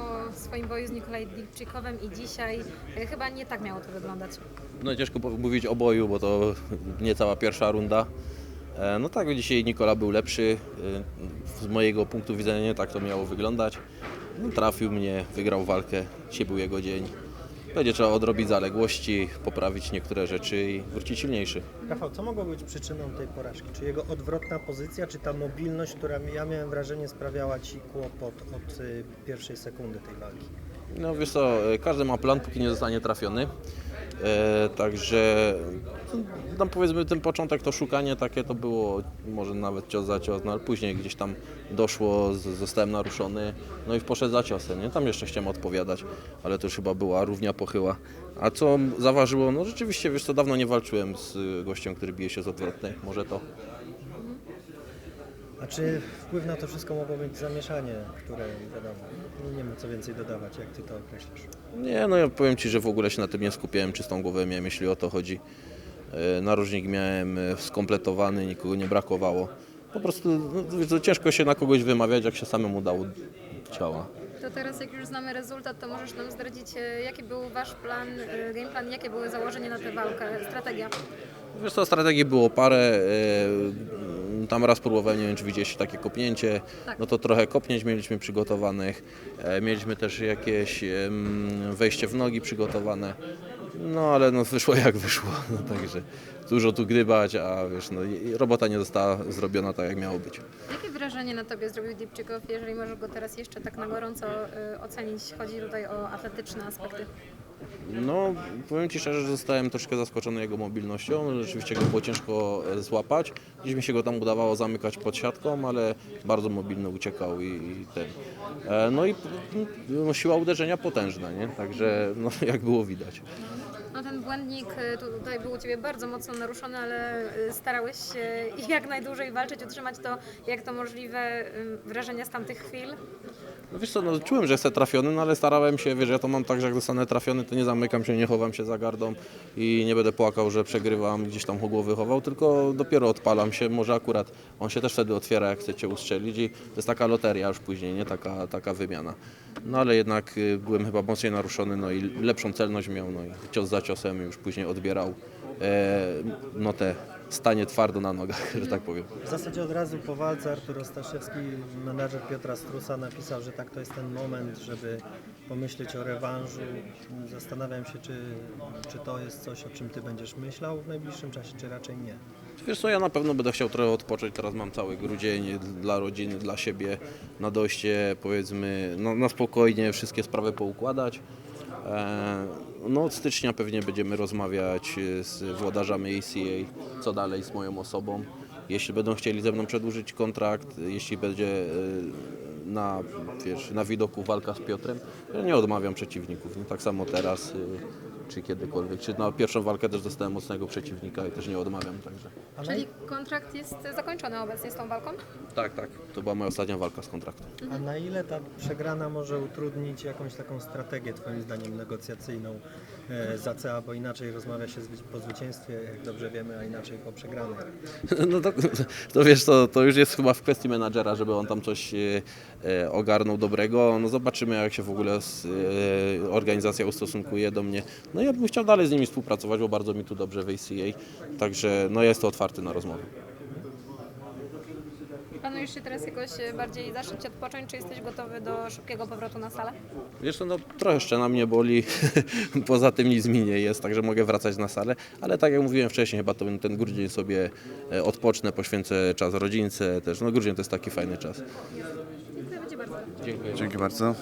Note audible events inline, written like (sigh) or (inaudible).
Po swoim boju z Nikolaj Dipczykowem i dzisiaj e, chyba nie tak miało to wyglądać. No ciężko mówić o boju, bo to nie cała pierwsza runda. E, No tak, dzisiaj Nikola był lepszy. E, Z mojego punktu widzenia nie tak to miało wyglądać. No, trafił mnie, wygrał walkę. Dzisiaj był jego dzień. Będzie trzeba odrobić zaległości, poprawić niektóre rzeczy i wrócić silniejszy. Rafał, co mogło być przyczyną tej porażki? Czy jego odwrotna pozycja, czy ta mobilność, która ja miałem wrażenie sprawiała Ci kłopot od y, pierwszej sekundy tej walki? No wiesz co, e, każdy ma plan, póki nie zostanie trafiony. E, także no powiedzmy ten początek, to szukanie takie to było może nawet cios za cios, no ale później gdzieś tam doszło, z, zostałem naruszony, no i poszedł za ciosem, nie? Tam jeszcze chciałem odpowiadać, ale to już chyba była równia pochyła. A co zaważyło? No rzeczywiście, wiesz co, dawno nie walczyłem z y, gościem, który bije się z odwrotnej, może to. A czy wpływ na to wszystko mogło mieć zamieszanie, które wiadomo, nie wiem co więcej dodawać, jak Ty to określasz? Nie, no ja powiem Ci, że w ogóle się na tym nie skupiałem, czystą głowę miałem, jeśli o to chodzi. E, Narożnik miałem e, skompletowany, nikogo nie brakowało. Po prostu no, ciężko się na kogoś wymawiać, jak się samemu dało ciała. To teraz jak już znamy rezultat, to możesz nam zdradzić, e, jaki był Wasz plan, game plan, jakie były założenia na tę walkę, strategia? Wiesz co, strategii było parę. Tam raz próbowałem, nie wiem czy widzieliście takie kopnięcie, Tak. no to trochę kopnięć mieliśmy przygotowanych. E, Mieliśmy też jakieś wejście w nogi przygotowane. No ale no wyszło jak wyszło, (laughs) no, także dużo tu gdybać, a wiesz, no robota nie została zrobiona tak jak miało być. Jakie wrażenie na Tobie zrobił Dipczykow, jeżeli możesz go teraz jeszcze tak na gorąco e, ocenić? Chodzi tutaj o atletyczne aspekty. No, powiem Ci szczerze, że zostałem troszkę zaskoczony jego mobilnością. Rzeczywiście go było ciężko e, złapać. Gdzieś mi się go tam udawało zamykać pod siatką, ale bardzo mobilny uciekał i, i ten. E, No i no, siła uderzenia potężna, nie? Także no, (laughs) jak było widać. No ten błędnik e, tu- tutaj był u Ciebie bardzo mocno naruszony, ale e, starałeś się (laughs) jak najdłużej walczyć, utrzymać to, jak to możliwe, wrażenia z tamtych chwil. No wiesz co, no, czułem, że jestem trafiony, no ale starałem się, wiesz, ja to mam tak, że jak zostanę trafiony, to nie zamykam się, nie chowam się za gardą i nie będę płakał, że przegrywam, gdzieś tam głowy chował, tylko dopiero odpalam się, może akurat on się też wtedy otwiera, jak chcecie ustrzelić i to jest taka loteria już później, nie taka, taka wymiana. No ale jednak y, byłem chyba mocniej naruszony, no i lepszą celność miał, no i cios za ciosem już później odbierał e, no te stanie twardo na nogach, (laughs) że tak powiem. W zasadzie od razu po walce Artur Ostaszewski, menadżer Piotra Strusa napisał, że tak to jest ten moment, żeby pomyśleć o rewanżu. Zastanawiam się, czy, czy to jest coś, o czym Ty będziesz myślał w najbliższym czasie, czy raczej nie. Wiesz co, ja na pewno będę chciał trochę odpocząć, teraz mam cały grudzień dla rodziny, dla siebie, na dojście powiedzmy, no, na spokojnie wszystkie sprawy poukładać. E, No od stycznia pewnie będziemy rozmawiać e, z włodarzami ACA, co dalej z moją osobą. Jeśli będą chcieli ze mną przedłużyć kontrakt, jeśli będzie e, na, wiesz, na widoku walka z Piotrem, ja nie odmawiam przeciwników. Nie? Tak samo teraz, e, czy kiedykolwiek. Czy na pierwszą walkę też dostałem mocnego przeciwnika i też nie odmawiam. Także. A Czyli kontrakt jest zakończony obecnie z tą walką? Tak, tak. To była moja ostatnia walka z kontraktem. Na, a na ile ta przegrana może utrudnić jakąś taką strategię, Twoim zdaniem, negocjacyjną e, z ACA, bo inaczej rozmawia się po zwycięstwie, jak dobrze wiemy, a inaczej po przegranej. (laughs) No to, to wiesz, to, to już jest chyba w kwestii menadżera, żeby on tam coś e, e, ogarnął dobrego. No zobaczymy, jak się w ogóle s- e, organizacja ustosunkuje do mnie. No ja bym chciał dalej z nimi współpracować, bo bardzo mi tu dobrze w ACA. Także no jest to otwarty na rozmowę. Planujesz się teraz jakoś e, bardziej zacząć odpocząć, czy jesteś gotowy do szybkiego powrotu na salę? Wiesz, co, no trochę jeszcze na mnie boli, (laughs) poza tym nic mi nie jest, także mogę wracać na salę, ale tak jak mówiłem wcześniej, chyba to ten grudzień sobie e, odpocznę, poświęcę czas rodzince też. No grudzień to jest taki fajny czas. Dziękuję bardzo. Dziękuję. Dzięki bardzo.